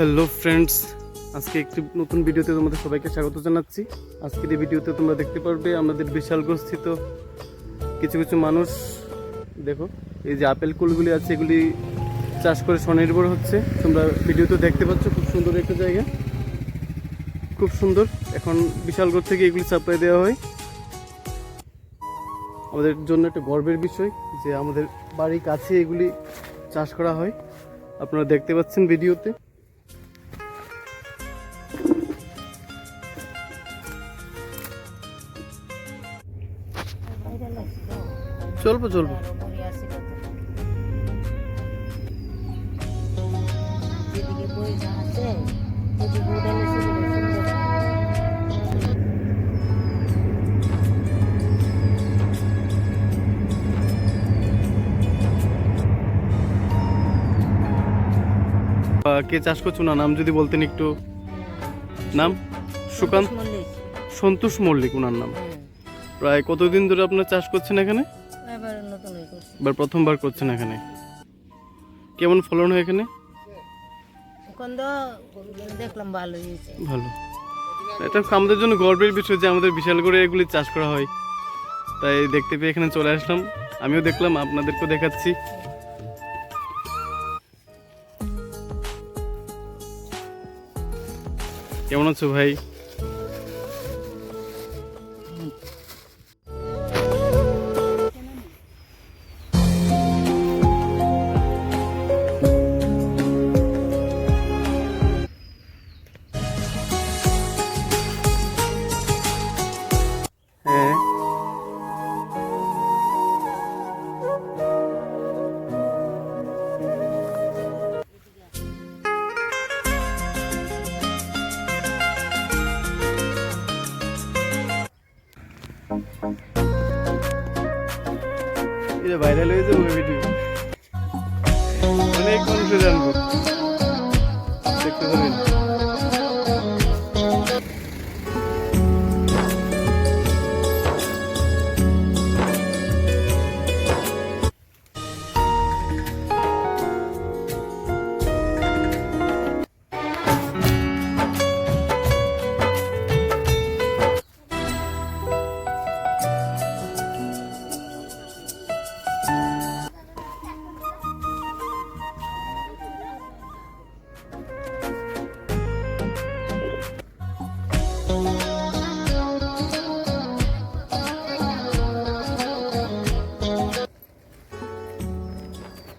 Hello friends, আজকে একটি নতুন ভিডিওতে তোমাদের সবাইকে স্বাগত জানাচ্ছি। আজকের এই ভিডিওতে তোমরা দেখতে পারবে আমাদের বিশাল স্থিত কিছু কিছু মানুষ। দেখো, এই যে আপেল কুলগুলি আছে, এগুলি চাষ করে স্বনির্ভর হচ্ছে। তোমরা ভিডিওতে দেখতে পাচ্ছ, খুব সুন্দর একটা জায়গা। খুব সুন্দর। এখন বিশালগড় থেকে এগুলি সাপ্লাই দেওয়া হয়। আমাদের জন্য একটা গর্বের বিষয় যে আমাদের বাড়ির কাছে এগুলি চাষ করা হয়। আপনারা দেখতে পাচ্ছেন ভিডিওতে। চলবো চলবো। কে চাষ করছ না? নাম যদি বলতেন একটু। নাম? সুকান্ত? সন্তোষ মল্লিক ওনার নাম। হুম। প্রায় কতদিন ধরে আপনার চাষ করছেন এখানে? এবার প্রথমবার করছেন এখানে। কেমন ফলন হয় এখানে? দেখলাম ভালো ভালো। এটা আমাদের জন্য গর্বের বিষয় যে আমাদের বিশাল করে এগুলি চাষ করা হয়। তাই দেখতে পেয়ে এখানে চলে আসলাম। আমিও দেখলাম আপনাদেরকেও দেখাচ্ছি। কেমন আছো ভাই? এটা ভাইরাল হয়েছে ভিডিও অনেক মানুষে জানব